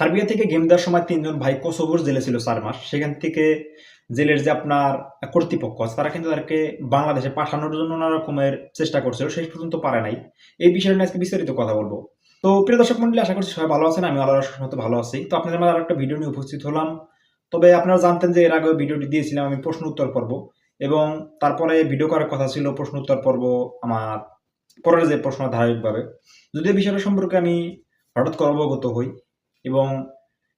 Serbia থেকে game দেওয়ার সময় তিনজন ভাই কোসোভোর জেলে ছিল চার মাস। সেখান থেকে জেলের যে আপনার কর্তৃপক্ষ আছে, তারা কিন্তু তাদেরকে বাংলাদেশে পাঠানোর জন্য নানা রকমের চেষ্টা করছিল, শেষ পর্যন্ত পারে নাই। এই বিষয়ে নিয়ে আজকে বিস্তারিত কথা বলব। তো প্রিয় দর্শক মন্ডলী আশা করছি সবাই ভালো আছেন আমি আল্লাহর মতো ভালো আছি। তো আপনাদের মাঝে আরেকটা ভিডিও নিয়ে উপস্থিত হলাম। তবে আপনারা জানতেন যে এর আগে ভিডিওটি দিয়েছিলাম, আমি প্রশ্ন উত্তর পর্ব এবং তারপরে ভিডিও করার কথা ছিল, প্রশ্ন উত্তর পর্ব আমার পরের যে প্রশ্ন ধারাবাহিকভাবে। যদিও বিষয়টা সম্পর্কে আমি হঠাৎ করে অবগত হই এবং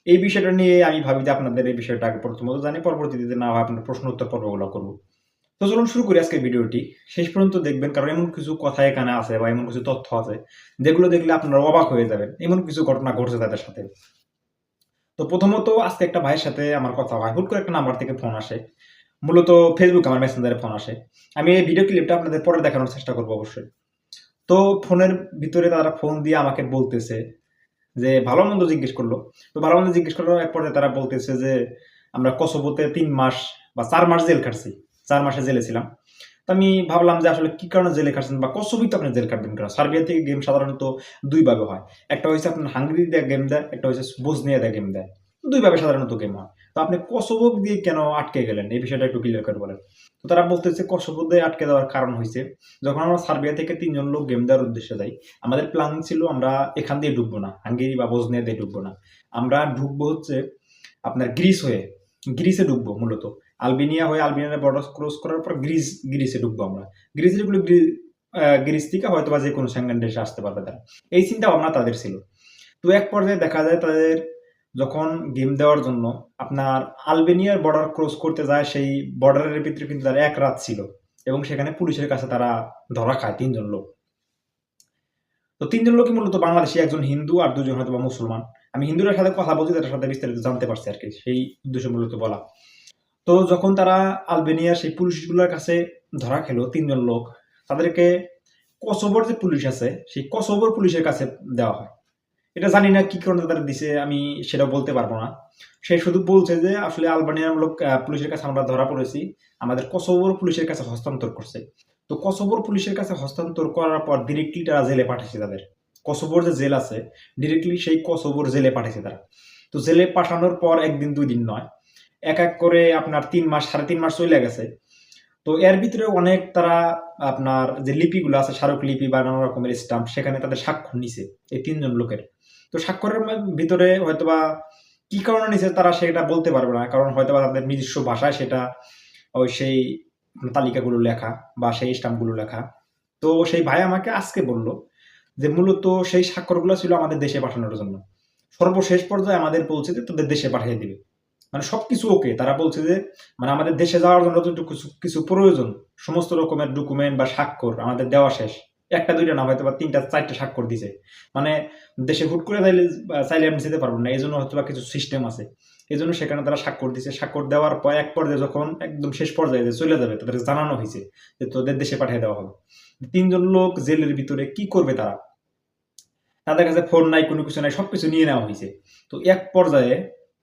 এই বিষয়টা নিয়ে আমি ভাবি যে আপনাদের এই বিষয়টা প্রথমত জানি, পরবর্তীতে না হয় আপনার প্রশ্ন উত্তর পর্বগুলো করব। তো চলুন শুরু করি আজকে ভিডিওটি। শেষ পর্যন্ত দেখবেন, কারণ এমন কিছু কথা এখানে আছে বা এমন কিছু তথ্য আছে যেগুলো দেখলে আপনারা অবাক হয়ে যাবেন। এমন কিছু ঘটনা ঘটছে তাদের সাথে। তো প্রথমত আজকে একটা ভাইয়ের সাথে আমার কথা হয়। হুট করে একটা নাম্বার থেকে ফোন আসে। মূলত ফেসবুক আমার মেসেঞ্জারে ফোন আসে। আমি এই ভিডিও ক্লিপটা আপনাদের পরে দেখানোর চেষ্টা করব অবশ্যই। তো ফোনের ভিতরে তারা ফোন দিয়ে আমাকে বলতেছে যে ভালো মন্দ জিজ্ঞেস করল। তো ভালো মন্দ জিজ্ঞেস করল এক পর্যায়ে তারা বলতেছে যে, আমরা কসবোতে তিন মাস বা চার মাস জেল খাটছি। চার মাসে জেলে ছিলাম। তো আমি ভাবলাম যে আসলে কি কারণে জেলে খাটছেন বা কসবই তো আপনি জেল কাটবেন কেন? সার্বিয়া থেকে গেম সাধারণত দুইভাবে হয়। একটা হয়েছে আপনার হাঙ্গরি দেয় গেম দেয়, একটা হচ্ছে বোঝনিয়া দেয় গেম দেয়। দুইভাবে সাধারণত গেম হয়। তো আপনি কসবক দিয়ে কেন আটকে গেলেন? এই বিষয়টা একটু ক্লিয়ার করে বলেন। তো তারা বলতেছে কসবক দিয়ে আটকে দেওয়ার কারণ হয়েছে যখন আমরা সার্বিয়া থেকে তিনজন লোক গেম দেওয়ার উদ্দেশ্যে যাই আমাদের প্ল্যান ছিল আমরা এখান দিয়ে ঢুকবো না হাঙ্গেরি বা বোজনিয়া দিয়ে ঢুকবো না। আমরা ঢুকবো হচ্ছে আপনার গ্রিস হয়ে গ্রিসে ঢুকবো মূলত। আলবেনিয়া হয়ে আলবেনিয়ার বর্ডার ক্রস করার পর গ্রিস গ্রিসে ঢুকবো আমরা। গ্রিসে আহ, গ্রিস থেকে হয়তো বা যে কোনো স্যাঙ্গান দেশে আসতে পারবে তারা। এই চিন্তা ভাবনা তাদের ছিল। তো এক পর্যায়ে দেখা যায় তাদের যখন গেম দেওয়ার জন্য আপনার আলবেনিয়ার বর্ডার ক্রস করতে যায়, সেই বর্ডারের ভিতরে কিন্তু তারা এক রাত ছিল এবং সেখানে পুলিশের কাছে তারা ধরা খায় তিনজন লোক। তো তিনজন লোকই মূলত বাংলাদেশি, একজন হিন্দু আর দুজন হয়তো বা মুসলমান। আমি হিন্দুদের সাথে কথা বলছি, তাদের সাথে বিস্তারিত জানতে পারছি আর কি, সেই উদ্দেশ্য মূলত বলা। তো যখন তারা আলবেনিয়ার সেই পুলিশগুলোর কাছে ধরা খেলো তিনজন লোক, তাদেরকে কসোবর যে পুলিশ আছে, সেই কসোবর পুলিশের কাছে দেওয়া হয়। এটা জানি না কি কারণে তারা দিছে, আমি সেটা বলতে পারব না। সে শুধু বলছে যে, আসলে আলবানিয়ার লোক পুলিশের কাছে আমরা ধরা পড়েছি। আমাদের কসোবর পুলিশের কাছে হস্তান্তর করছে। তো কসোবর পুলিশের কাছে হস্তান্তর করার পর ডিরেক্টলি তারা জেলে পাঠিয়েছে তাদের। কসোবর যে জেল আছে ডিরেক্টলি সেই কসোবর জেলে পাঠিয়েছে তারা। তো জেলে পাঠানোর পর একদিন, দুই দিন নয়, এক এক করে আপনার তিন মাস, সাড়ে তিন মাস চলে গেছে। তো এর ভিতরে অনেক তারা আপনার যে লিপিগুলো আছে স্মারক লিপি বা নানা রকমের স্টাম্প সেখানে তাদের স্বাক্ষর নিছে এই তিনজন লোকের। তো স্বাক্ষরের ভিতরে হয়তোবা কি কারণে নিছে তারা সেটা বলতে পারবে না, কারণ হয়তোবা তাদের নিজস্ব ভাষায় সেটা ওই সেই তালিকাগুলো লেখা বা সেই স্টাম্পগুলো লেখা। তো সেই ভাই আমাকে আজকে বলল যে মূলত সেই স্বাক্ষরগুলো ছিল আমাদের দেশে পাঠানোর জন্য। সর্বশেষ পর্যায়ে আমাদের বলছে যে তোদের দেশে পাঠিয়ে দিবে। মানে সবকিছু ওকে, তারা বলছে যে মানে আমাদের দেশে যাওয়ার জন্য কিছু কিছু প্রয়োজন, সমস্ত রকমের ডকুমেন্ট বা স্বাক্ষর আমাদের দেওয়া শেষ। একটা, দুইটা না হয়তো বা তিনটা, চারটা স্বাক্ষর দিছে। মানে দেশে হুট করে চাইলে চাইলে আপনি যেতে পারবেন না এই জন্য হয়তো বা কিছু সিস্টেম আছে। এই জন্য সেখানে তারা স্বাক্ষর দিছে। স্বাক্ষর দেওয়ার পর এক পর্যায়ে যখন একদম শেষ পর্যায়ে চলে যাবে তাদের জানানো হয়েছে যে তোদের দেশে পাঠিয়ে দেওয়া হবে। তিনজন লোক জেলের ভিতরে কি করবে তারা? তাদের কাছে ফোন নাই, কোনো কিছু নাই, সবকিছু নিয়ে নেওয়া হয়েছে। তো এক পর্যায়ে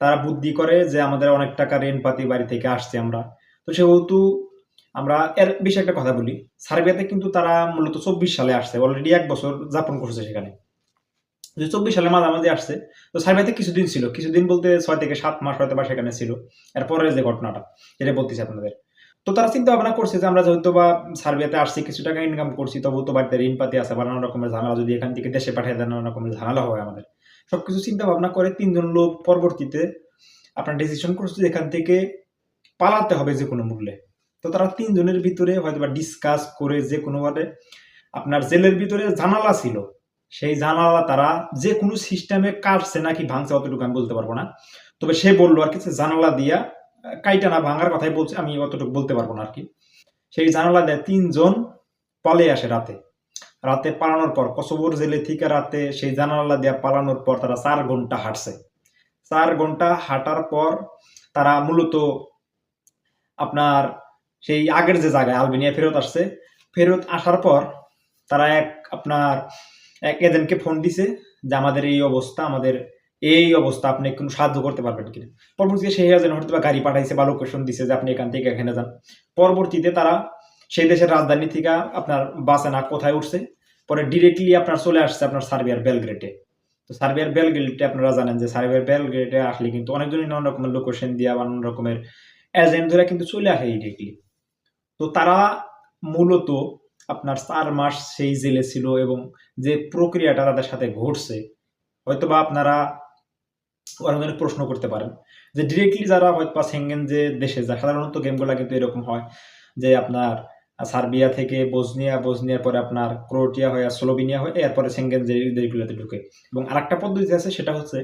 তারা বুদ্ধি করে যে আমাদের অনেক টাকা রেন্ট পাতি বাড়ি থেকে আসছে আমরা। তো সেহেতু আমরা এর বিষয়ে একটা কথা বলি। সার্বিয়াতে কিন্তু তারা মূলত চব্বিশ সালে আসছে অলরেডি এক বছর যাপন করছে সেখানে। চব্বিশ সালে মাঝামাঝি আসছে, তো সার্বিয়াতে কিছুদিন ছিল। কিছুদিন বলতে ছয় থেকে সাত মাস হয়তো বা সেখানে ছিল। এরপরের যে ঘটনাটা, এটা বলতেছি আপনাদের। তো তারা চিন্তা ভাবনা করছে যে আমরা যেহেতু বা সার্বিয়াতে আসছি, কিছু টাকা ইনকাম করছি তবু তো বাড়িতে ঋণ পাতি আছে বা নানা রকমের ঝামেলা, যদি এখান থেকে দেশে পাঠিয়ে দেয় নানা রকমের ঝামেলা হয় আমাদের। সবকিছু চিন্তা ভাবনা করে তিনজন লোক পরবর্তীতে আপনার ডিসিশন করছে যে এখান থেকে পালাতে হবে যে কোনো মূল্যে। তো তারা তিনজনের ভিতরে হয়তো বা ডিসকাস করে যে কোনোভাবে আপনার জেলের ভিতরে জানালা ছিল সেই জানালা তারা যে কোনো সিস্টেমে কাটছে নাকি ভাঙছে অতটুকু আমি বলতে পারব না। তবে সে বলল আর কি জানালা দিয়া আহ, কাইটা না ভাঙার কথাই বলছে আমি অতটুকু বলতে পারব না আর কি। সেই জানালা দেয় তিনজন পালে আসে রাতে। রাতে পালানোর পর কসবর জেলে থেকে রাতে সেই জানালা দেয়া পালানোর পর তারা চার ঘণ্টা হাঁটছে। চার ঘণ্টা হাঁটার পর তারা মূলত আপনার সেই আগের যে জায়গায় আলবেনিয়া ফেরত আসছে, ফেরত আসার পর তারা এক আপনার এক এজেন্টকে ফোন দিছে যে আমাদের এই অবস্থা, আমাদের এই অবস্থা, আপনি কোনো সাহায্য করতে পারবেন কিনা? পরবর্তীতে সেই এজেন্ট হয়তো বা গাড়ি পাঠাইছে বা লোকেশন দিছে যে আপনি এখান থেকে এখানে যান। পরবর্তীতে তারা সেই দেশের রাজধানী থেকে আপনার বাসে না কোথায় উঠছে, পরে ডিরেক্টলি আপনার চলে আসছে আপনার সার্বিয়ার বেলগ্রেটে তো সার্বিয়ার বেলগ্রেডে আপনারা জানেন যে সার্বিয়ার বেলগ্রেডে আসলে কিন্তু অনেকজনই নানান রকমের লোকেশন দিয়া বা নানান রকমের এজেন্ট ধরে কিন্তু চলে আসে ডিরেক্টলি তো তারা মূলত আপনার চার মাস সেই জেলে ছিল এবং যে প্রক্রিয়াটা তাদের সাথে ঘটছে, হয়তোবা আপনারা অনেক প্রশ্ন করতে পারেন। যে ডিরেক্টলি যারা হয়তো বা সেঙ্গেন যে দেশে যায়, সাধারণত গেমগুলো কিন্তু এরকম হয় যে আপনার সার্বিয়া থেকে বজনিয়া বজনিয়ার পরে আপনার ক্রোটিয়া হয়ে, স্লোভেনিয়া হয়ে, এরপরে সেঙ্গেন যে দেশগুলোতে ঢুকে। এবং আরেকটা পদ্ধতি আছে, সেটা হচ্ছে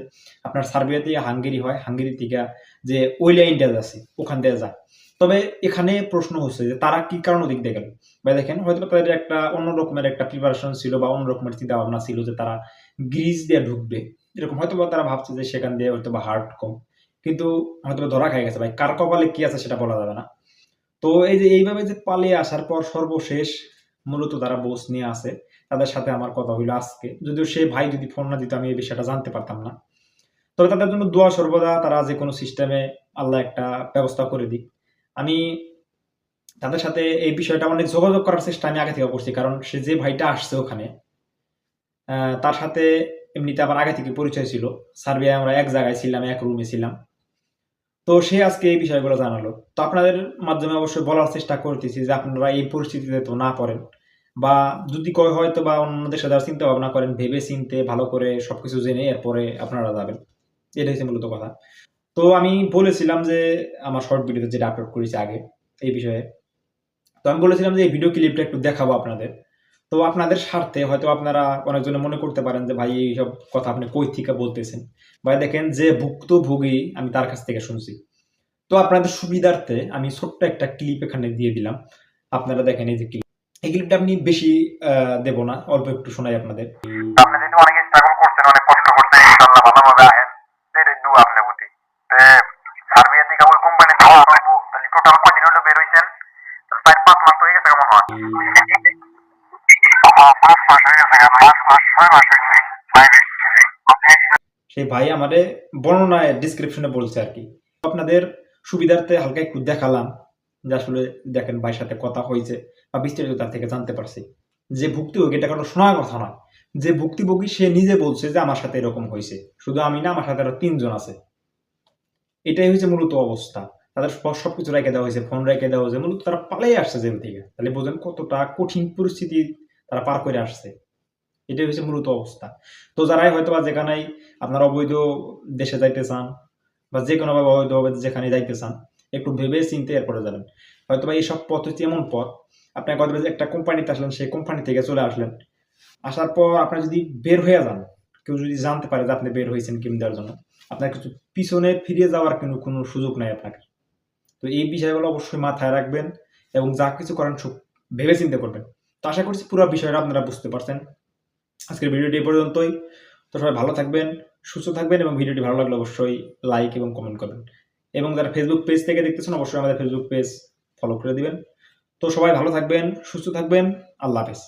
আপনার সার্বিয়া থেকে হাঙ্গেরি হয় হাঙ্গেরি থেকে যে ওইলা ইন্ডিয়া আছে, ওখান দিয়ে যায়। তবে এখানে প্রশ্ন হচ্ছে যে তারা কি কারণ দিক দিয়ে গেল? ভাই দেখেন হয়তো তাদের একটা অন্য রকমের একটা প্রিপারেশন ছিল বা অন্য রকমের চিন্তা ভাবনা ছিল যে তারা গ্রিজ দিয়ে ঢুকবে। এরকম হয়তো তারা ভাবছে যে সেখান দিয়ে হয়তো বা হার্ট কম। কিন্তু হয়তো ধরা খাই গেছে ভাই, কার কপালে কি আছে সেটা বলা যাবে না। তো এই যে এইভাবে যে পালিয়ে আসার পর সর্বশেষ মূলত তারা বোস নিয়ে আসে তাদের সাথে আমার কথা হইল আজকে। যদিও সে ভাই যদি ফোন না দিত, আমি এই বিষয়টা জানতে পারতাম না। তবে তাদের জন্য দোয়া সর্বদা তারা যে কোনো সিস্টেমে আল্লাহ একটা ব্যবস্থা করে দিক। আমি তাদের সাথে এই বিষয়টা অনেক যোগাযোগ করার চেষ্টা আমি আগে থেকে করছি, কারণ সে যে ভাইটা আসছে ওখানে তার সাথে এমনিতে আমার আগে থেকে পরিচয় ছিল। সার্বিয়ায় আমরা এক জায়গায় ছিলাম, এক রুমে ছিলাম। তো সে আজকে এই বিষয়গুলো জানালো। তো আপনাদের মাধ্যমে অবশ্যই বলার চেষ্টা করতেছি যে আপনারা এই পরিস্থিতিতে তো না পড়েন, বা যদি কয় হয়তো বা অন্যদের সাথে চিন্তা ভাবনা করেন ভেবে চিনতে ভালো করে সবকিছু জেনে এরপরে আপনারা যাবেন। এটাই হচ্ছে মূলত কথা। তো আমি বলেছিলাম যে আমার শর্ট ভিডিওতে যেটা আপলোড করেছি আগে, এই বিষয়ে। তো আমি বলেছিলাম যে এই ভিডিও ক্লিপটা একটু দেখাবো আপনাদের। তো আপনাদের স্বার্থে হয়তো আপনারা অনেকজনে মনে করতে পারেন যে, ভাই, এইসব কথা আপনি কই থেকে বলতেছেন? ভাই, দেখেন যে ভুক্তভোগী আমি তার কাছ থেকে শুনছি। তো আপনাদের সুবিধার্থে আমি ছোট্ট একটা ক্লিপ এখানে দিয়ে দিলাম। আপনারা দেখেন এই যে ক্লিপ এই ক্লিপটা আপনি বেশি দেব না, অল্প একটু শোনাই আপনাদের। আপনি যদি অনেক স্ট্রাগল করছেন, অনেক কষ্ট করছেন ইনশাল্লাহ ভালোভাবে আহেন এর দু আপনি প্রতি তে সার্বিয়া দিকে ওই কোম্পানি ভালো পাবো তাহলে টোটাল কয়দিন হলো বের হইছেন তাহলে চার পাঁচ হয়েছে সেই ভাই আমাদের বর্ণনায় ডিসক্রিপশনে বলছে আর কি। আপনাদের সুবিধার্থে হালকা একটু দেখালাম, যে আসলে দেখেন ভাইয়ের সাথে কথা হয়েছে বা বিস্তারিত তার থেকে জানতে পারছি। যে ভুক্তিভোগী, এটা কারণ শোনার কথা নয়। যে ভুক্তিভোগী, সে নিজে বলছে যে আমার সাথে এরকম হয়েছে। শুধু আমি না, আমার সাথে আরও তিনজন আছে। এটাই হচ্ছে মূলত অবস্থা। তাদের সব- সবকিছু রেখে দেওয়া হয়েছে ফোন রেখে দেওয়া হয়েছে, মূলত তারা পালিয়ে আসছে জেল থেকে। তাহলে বোঝেন কতটা কঠিন পরিস্থিতি তারা পার করে আসছে। এটাই হচ্ছে মূলত অবস্থা। তো যারাই হয়তো বা যেখানেই আপনারা অবৈধ দেশে যাইতে চান বা যে কোনোভাবে অবৈধভাবে যেখানে যাইতে চান, একটু ভেবে চিনতে এরপরে যাবেন। হয়তো বা এইসব পথ হচ্ছে এমন পথ, আপনি কত একটা কোম্পানিতে আসলেন, সেই কোম্পানি থেকে চলে আসলেন। আসার পর আপনি যদি বের হয়ে যান, কেউ যদি জানতে পারে যে আপনি বের হয়েছেন কিম দেওয়ার জন্য, আপনার কিছু পিছনে ফিরে যাওয়ার কিন্তু কোনো সুযোগ নাই আপনাকে। তো এই বিষয়গুলো অবশ্যই মাথায় রাখবেন এবং যা কিছু করেন সব ভেবে চিন্তে করবেন। তো আশা করছি পুরো বিষয়টা আপনারা বুঝতে পারছেন। আজকের ভিডিওটি এই পর্যন্তই। তো সবাই ভালো থাকবেন, সুস্থ থাকবেন এবং ভিডিওটি ভালো লাগলে অবশ্যই লাইক এবং কমেন্ট করবেন। এবং যারা ফেসবুক পেজ থেকে দেখতেছেন, অবশ্যই আমাদের ফেসবুক পেজ ফলো করে দিবেন। তো সবাই ভালো থাকবেন, সুস্থ থাকবেন। আল্লাহ হাফেজ।